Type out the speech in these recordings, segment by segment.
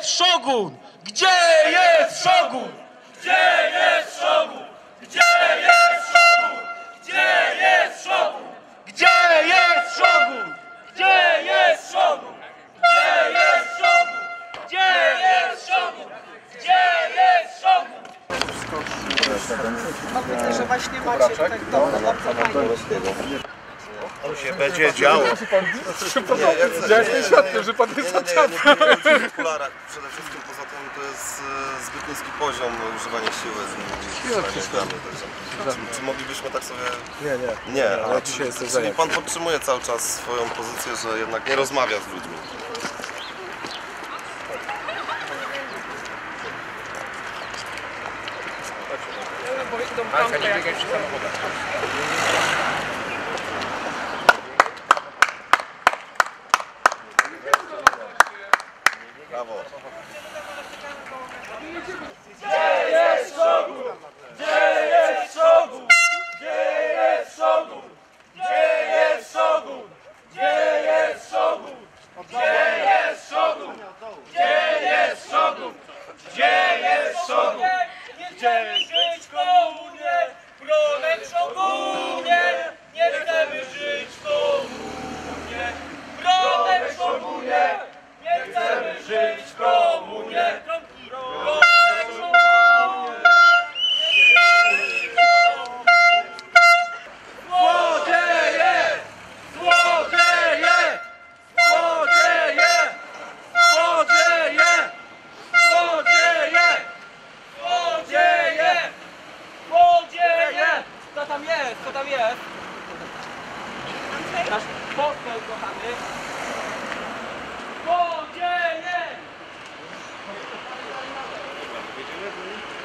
jest szogun? Gdzie jest szogun? Gdzie jest szogun? Gdzie jest szogun? Gdzie jest szogun? Gdzie jest szogun? Gdzie jest szogun? Gdzie jest szogun? Gdzie jest szogun? Gdzie jest szogun? Widzę, że właśnie macie tutaj to bardzo fajnie. To się będzie działo. Ja jestem świadkiem, że pan jest Nie, nie, nie, nie, nie, nie w okularach. Przede wszystkim poza tym to jest e, zbyt niski poziom używania siły czy, moglibyśmy tak sobie... Nie, nie. Nie, ale ale dzisiaj jestem czyli pan podtrzymuje cały czas swoją pozycję, że jednak nie rozmawia z ludźmi. Brawo.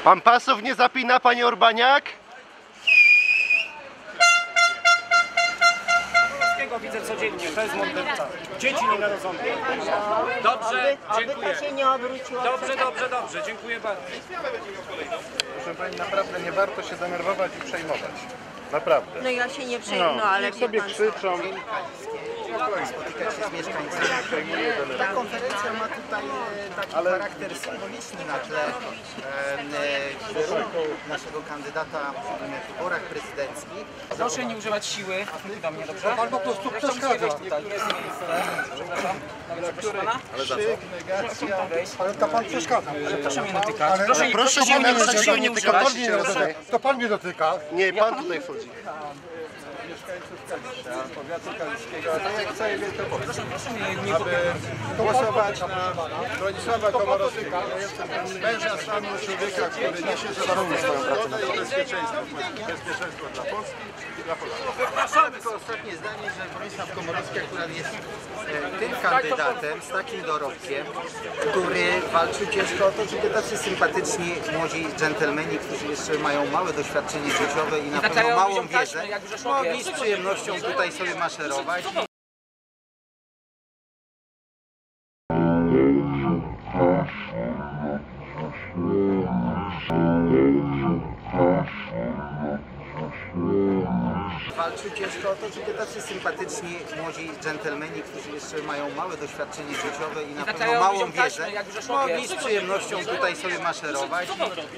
Pan pasów nie zapina, panie Urbaniak? Widzę codziennie, to jest morderca. Dzieci nienarodzone. Dobrze, dziękuję. Dobrze, dobrze, dobrze, dziękuję bardzo. Proszę pani, naprawdę nie warto się denerwować i przejmować. Naprawdę. No ja się nie przejmę, no, ale niech wie sobie pan co. spotykać się z mieszkańcami. Ta konferencja ma tutaj e, taki charakter symboliczny na tle wizerunku naszego kandydata w wyborach prezydenckich. Proszę nie używać siły do mnie, dobrze? Pan po prostu przeszkadza. Przepraszam. Dobrze, proszę pana. Ale to pan przeszkadza. Proszę mnie dotykać. Proszę, Proszę proszę nie mnie używać siły nie naruszać, używać. nie To pan mnie dotyka. Nie, pan tutaj wchodzi. Głosować na Bronisława Komorowskiego. Męża stanu człowieka, który niesie za swoją pracę i bezpieczeństwo. Bezpieczeństwo dla Polski i dla Polaków. Tylko ostatnie zdanie, że Bronisław Komorowski akurat jest e, tym kandydatem z takim dorobkiem, który walczy ciężko o to, żeby tacy sympatyczni młodzi dżentelmeni, którzy jeszcze mają małe doświadczenie życiowe i na pewno małą wiedzę, jak w mogli z przyjemnością tutaj sobie maszerować. Walczy ciężko o to, żeby tacy sympatyczni młodzi dżentelmeni, którzy jeszcze mają małe doświadczenie życiowe i na pewno małą wiedzę, mogli z przyjemnością tutaj sobie maszerować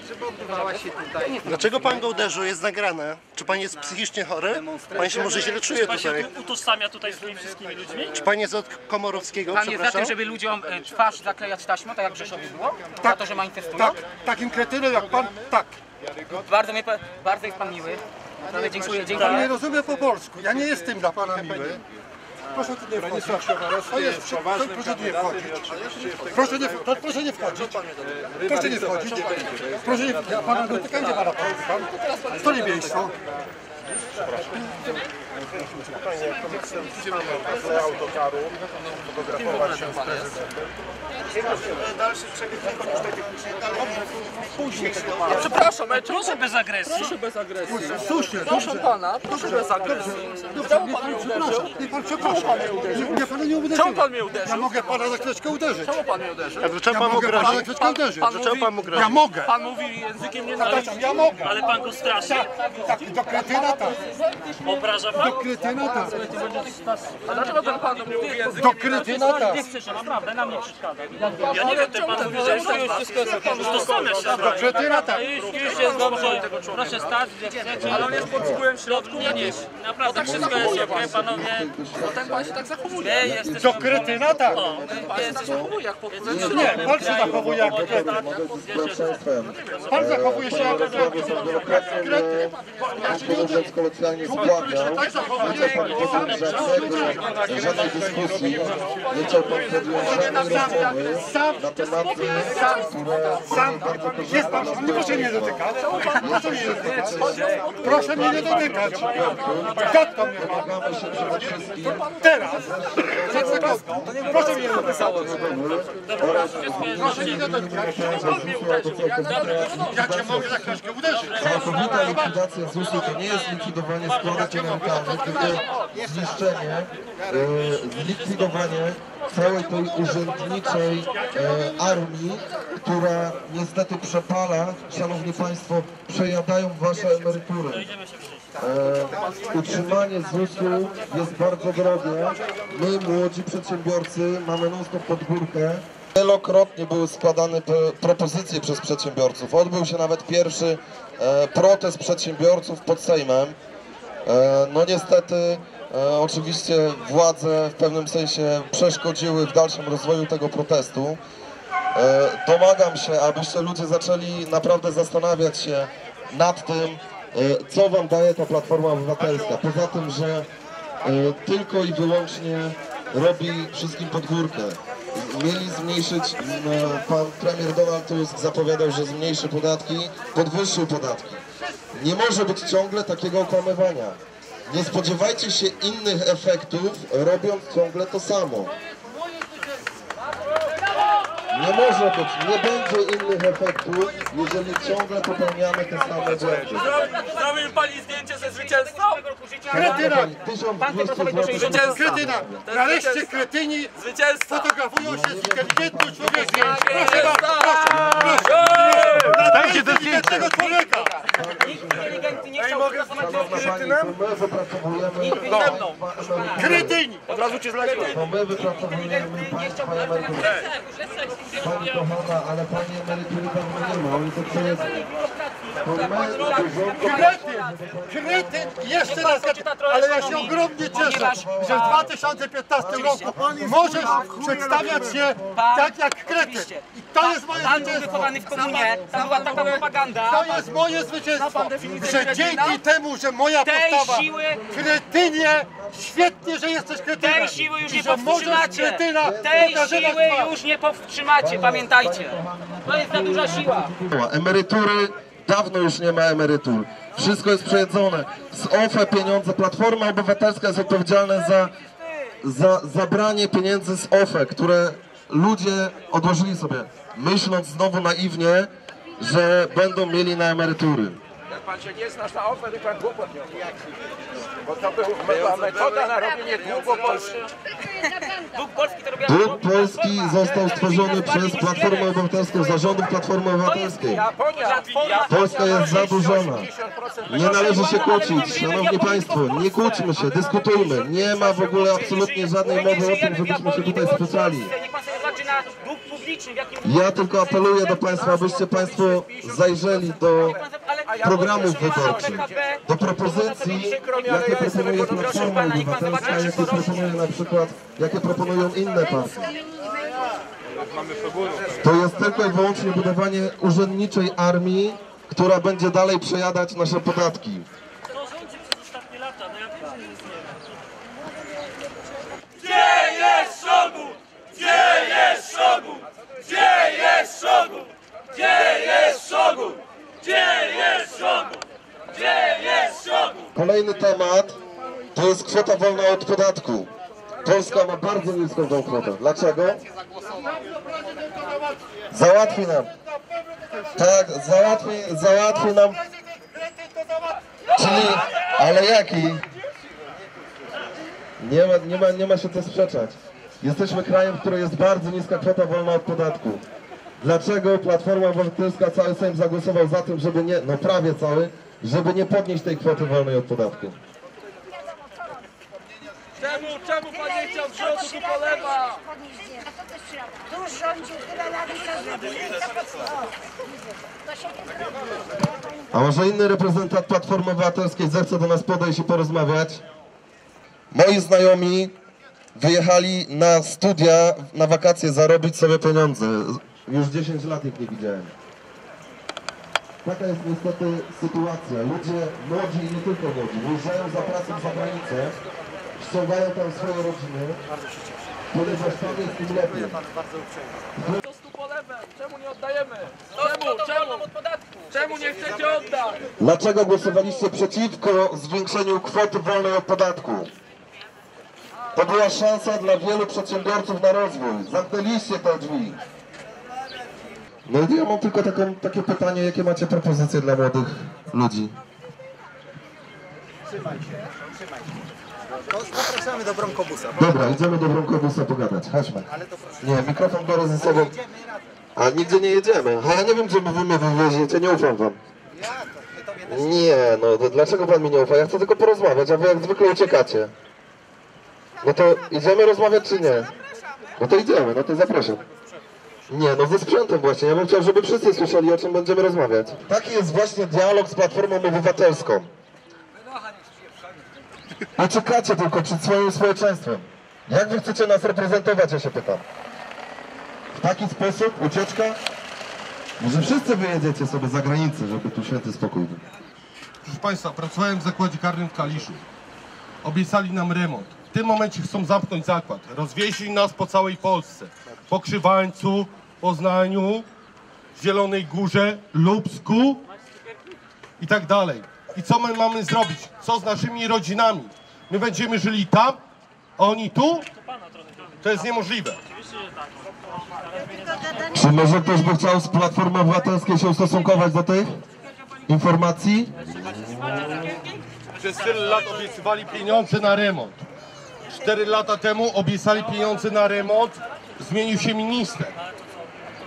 i żeby odbywała się tutaj Dlaczego pan go uderzył? Jest nagrane. Czy pan jest psychicznie chory? Pan się może źle czuje Pan się tutaj. tu utożsamia tutaj z tymi wszystkimi ludźmi? Czy pan jest od Komorowskiego? Pan jest za tym, żeby ludziom e, twarz zaklejać taśmą, tak jak w Rzeszowie było? Za to, że manifestują? Tak, takim kretynem jak pan, tak. Bardzo, mnie, pa- bardzo jest pan miły. Naprawdę dziękuję, Pan nie dziękuję. rozumie po polsku. Ja nie jestem dla pana miły. Proszę tu nie wchodzić. To jest, przy- to, proszę tu nie wchodzić. Proszę nie, to, proszę nie wchodzić. Proszę nie wchodzić. Proszę nie Ja pana dotykam, gdzie pana pan? To nie miejsce. autokaru, fotografować się z prezydentem. Dalszy przebieg Później tego pana. Przepraszam, ale Proszę bez agresji. proszę bez agresji. Słusznie, Proszę pana, proszę bez agresji. Dobrze, nie pan przepraszam. Nie pan przepraszam. Nie, nie pana nie uderzyłem. Czemu pan mnie uderzył? Ja mogę pana za chwileczkę uderzyć. Czemu pan mnie uderzył? Czemu Ja pan mogę pana za chwileczkę uderzyć. pan Czemu pan? Ja mogę. Pan mówi językiem nie Przepraszam, ja mogę. Ale pan go straszy? Tak, do kretyna tak. Obraża pan? Do kretyna tak. A dlaczego ten pan do mówi językiem Do kretyna tak. Nie krzyczy, naprawdę, na mnie przeszkadza. Ja nie wiem, ten pan mówi, że już to już wszystko jest to same się zdaje. Kretyna tak. Już jest dobrze. Proszę stać, gdzie chcecie. Ale on jest pod wpływem środku. Nie, nie. Naprawdę wszystko jest okej, panowie. Ten pan się tak zachowuje. Do kretyna tak. My jesteśmy... Jak po Nie, pan się zachowuje jak kretyn. Pan zachowuje się jak kretyn. Kretyn. Ja się nie mówiąc kolokwialnie zbłagał, tak zachowuje. nie chciał pan żadnej dyskusji, nie chciał pan podjąć żadnej rozmowy na tematy, sam. Jest pan, nie proszę mnie dotykać. Proszę mnie nie dotykać. Proszę mnie nie dotykać. Teraz. Sekundą. Proszę mnie nie dotykać. Proszę mnie nie dotykać. Ja cię mogę za chwileczkę uderzyć. Całkowita likwidacja ZUS-u to nie jest likwidowanie składek emerytalnych, zniszczenie, e, zlikwidowanie całej tej urzędniczej e, armii, która niestety przepala, Szanowni Państwo, przejadają Wasze emerytury. E, utrzymanie ZUS-u jest bardzo drogie. My, młodzi przedsiębiorcy, mamy non-stop pod górkę. Wielokrotnie były składane propozycje przez przedsiębiorców. Odbył się nawet pierwszy protest przedsiębiorców pod Sejmem. E, no niestety, e, oczywiście władze w pewnym sensie przeszkodziły w dalszym rozwoju tego protestu. E, Domagam się, abyście ludzie zaczęli naprawdę zastanawiać się nad tym, co wam daje ta Platforma Obywatelska. Poza tym, że tylko i wyłącznie robi wszystkim pod górkę. Mieli zmniejszyć, m, pan premier Donald Tusk zapowiadał, że zmniejszy podatki, podwyższył podatki. Nie może być ciągle takiego okłamywania. Nie spodziewajcie się innych efektów, robiąc ciągle to samo. Nie może być, nie będzie innych efektów, jeżeli ciągle popełniamy te same błędy. Zrobił pani zdjęcie ze zwycięzcą? Kretyna. 1200 zł. Kretyna. Nareszcie kretyni Zwycięzca! Z inteligentnym człowiekiem. Proszę bardzo, proszę. proszę. Dajcie to inteligentnego człowieka. Inteligentny nie chciał Szanowna Pani, to my wypracowujemy państwa Kretyni. Od razu cię zleciał. To my wypracowujemy państwa emerytury. Pani kochana, ale Pani emerytury dawno nie ma, oni to Kretyn. Kretyn. Jeszcze raz, ale ja się ogromnie cieszę, że w 2015 roku możesz przedstawiać się tak jak kretyn. I to jest moje Pan był zwycięstwo. wychowany w komunie, tam była taka propaganda. To jest moje zwycięstwo, że dzięki temu, że moja Tej postawa siły- kretynie, świetnie, że jesteś kretynem. Tej siły już I nie że możesz powstrzymacie. kretyna Tej siły twarz. już nie powstrzymacie, pamiętajcie. To jest za duża siła. Emerytury, dawno już nie ma emerytur. Wszystko jest przejedzone. Z OFE pieniądze, Platforma Obywatelska jest odpowiedzialna za, za zabranie pieniędzy z OFE, które ludzie odłożyli sobie, myśląc znowu naiwnie, że będą mieli na emerytury. Jak pan się nie znasz na oferę, to pan głupot Bo to była metoda na robienie długo. Dług Polski został stworzony przez Platformę Obywatelską, zarządów Platformy Obywatelskiej. Polska jest zadłużona. 80% Nie należy się kłócić, szanowni państwo, nie kłóćmy się, dyskutujmy. Nie ma w ogóle absolutnie żadnej mowy o tym, żebyśmy się tutaj sprzeczali. Na dług publiczny, w jakim... Ja tylko apeluję do państwa, abyście państwo zajrzeli do programów wyborczych, do propozycji, jakie proponuje Platforma Obywatelska, jakie proponuje na przykład, jakie proponują inne partie. To jest tylko i wyłącznie budowanie urzędniczej armii, która będzie dalej przejadać nasze podatki. To rządzi przez ostatnie lata, no ja wiem, że nic nie wiem. Gdzie jest Szogun? Gdzie jest Szogun? Gdzie jest Szogun? Gdzie jest Szogun? Gdzie jest? Gdzie jest? Kolejny temat to jest kwota wolna od podatku. Polska ma bardzo niską tą kwotę. Dlaczego? Załatwi nam. Tak, załatwi, załatwi nam. Czyli, ale jaki? Nie ma, nie ma, nie ma się co sprzeczać. Jesteśmy krajem, w którym jest bardzo niska kwota wolna od podatku. Dlaczego Platforma Obywatelska, cały Sejm zagłosował za tym, żeby nie, no prawie cały, żeby nie podnieść tej kwoty wolnej od podatku? Czemu, czemu pan nie chciał wrzotu tu polewa? Tu rządzi tyle lat i to zrobili. To po co? To się nie zrobi. A może inny reprezentant Platformy Obywatelskiej zechce do nas podejść i porozmawiać? Moi znajomi wyjechali na studia, na wakacje zarobić sobie pieniądze. Już 10 lat ich nie widziałem. Taka jest niestety sytuacja. Ludzie młodzi i nie tylko młodzi wyjeżdżają za pracą za granicę, ściągają tam swoje rodziny, ponieważ tam jest im lepiej. Po prostu polewem. Czemu nie oddajemy? Czemu? Czemu? Czemu nie chcecie oddać? Dlaczego głosowaliście przeciwko zwiększeniu kwoty wolnej od podatku? To była szansa dla wielu przedsiębiorców na rozwój. Zamknęliście te drzwi. No i ja mam tylko taką, takie pytanie, jakie macie propozycje dla młodych ludzi? To zapraszamy do Bronkobusa. Dobra, idziemy do Bronkobusa pogadać. Chodźmy. Nie, mikrofon biorę ze sobą. A nigdzie nie jedziemy. A ja nie wiem, gdzie wy mnie wywieziecie, nie ufam wam. Nie, no to dlaczego pan mi nie ufa? Ja chcę tylko porozmawiać, a wy jak zwykle uciekacie. No to idziemy rozmawiać czy nie? No to idziemy, no to zapraszam. Nie, no ze sprzętem właśnie. Ja bym chciał, żeby wszyscy słyszeli, o czym będziemy rozmawiać. Taki jest właśnie dialog z Platformą Obywatelską. Uciekacie tylko przed swoim społeczeństwem. Jak wy chcecie nas reprezentować, ja się pytam? W taki sposób? Ucieczka? Może wszyscy wyjedziecie sobie za granicę, żeby tu święty spokój był. Proszę Państwa, pracowałem w zakładzie karnym w Kaliszu. Obiecali nam remont. W tym momencie chcą zamknąć zakład. Rozwieźli nas po całej Polsce. Po Krzywańcu, Poznaniu, Zielonej Górze, Lubsku i tak dalej. I co my mamy zrobić? Co z naszymi rodzinami? My będziemy żyli tam, a oni tu? To jest niemożliwe. Czy może ktoś by chciał z Platformy Obywatelskiej się ustosunkować do tych informacji? Przez tyle lat obiecywali pieniądze na remont. Cztery lata temu obiecali pieniądze na remont, zmienił się minister.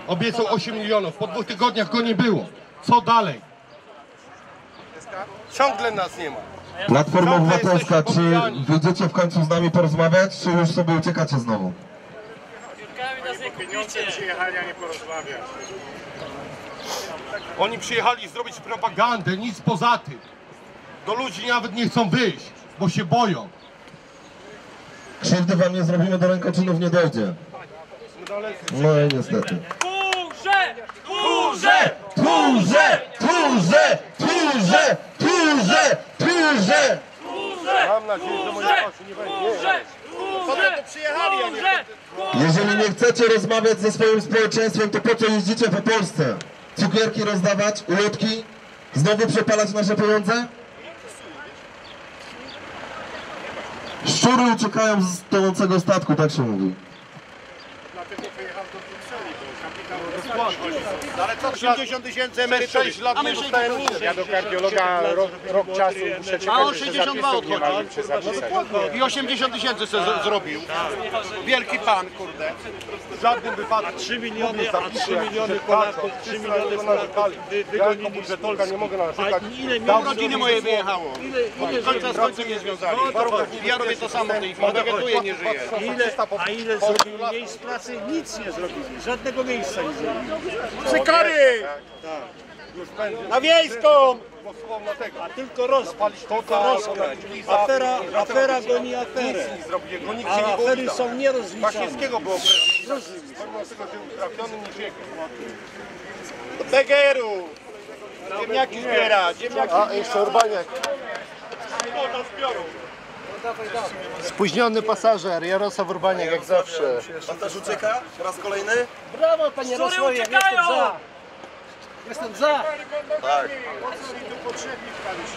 Obiecał 8 milionów, po dwóch tygodniach go nie było. Co dalej? Ciągle nas nie ma. Platforma Obywatelska, czy wyjdziecie w końcu z nami porozmawiać, czy już sobie uciekacie znowu? Oni przyjechali zrobić propagandę, nic poza tym. Do ludzi nawet nie chcą wyjść, bo się boją. Krzywdy wam nie zrobimy, do rękoczynów nie dojdzie. No i niestety. Kurze! Kurze! Tchórze! Tchórze! Tchórze! Tchórze! Tchórze! Mam nadzieję, że moje oczy nie będzie. Jeżeli nie chcecie rozmawiać ze swoim społeczeństwem, to po co jeździcie po Polsce? Cukierki rozdawać? Ulotki? Znowu przepalać nasze pieniądze? Szczury uciekają z tonącego statku, tak się mówi. 50 80 tysięcy emerytury. 6 lat nie dostałem nic. Ja do kardiologa rok, rok czasu muszę czekać, A on jeszcze 62 zapisów nie ma, odchodzi. I 80 tysięcy sobie z- zrobił. Wielki pan, kurde. W żadnym wypadku. 3 miliony, a 3 miliony Polaków, 3 miliony narzekali. Ja jako budżetolka nie mogę narzekać. Pół rodziny mojej wyjechało. Ile końca z końcem nie związali. Ja robię to samo w tej chwili. Wegetuję, nie żyję. Ile, a ile zrobili miejsc pracy? Nic nie zrobili. Żadnego miejsca nie zrobili. Przykary! Już będzie. Na wiejską! A tylko rozpalić, tylko rozkrać. Afera, afera goni aferę. Nic nie zrobi, jego nikt A nie afery są nierozliczane. Wasilskiego było prezydent. Pomimo tego, że był trafiony, niż jego. Do Begeru! Ziemniaki zbiera, ziemniaki A, jeszcze Urbaniak. Spóźniony pasażer, Jarosław Urbaniak jak zawsze. Pan też ucieka? Raz kolejny? Brawo panie Jarosławie, jestem za. Jestem za. Tak. Potrzebni w Kaliszu.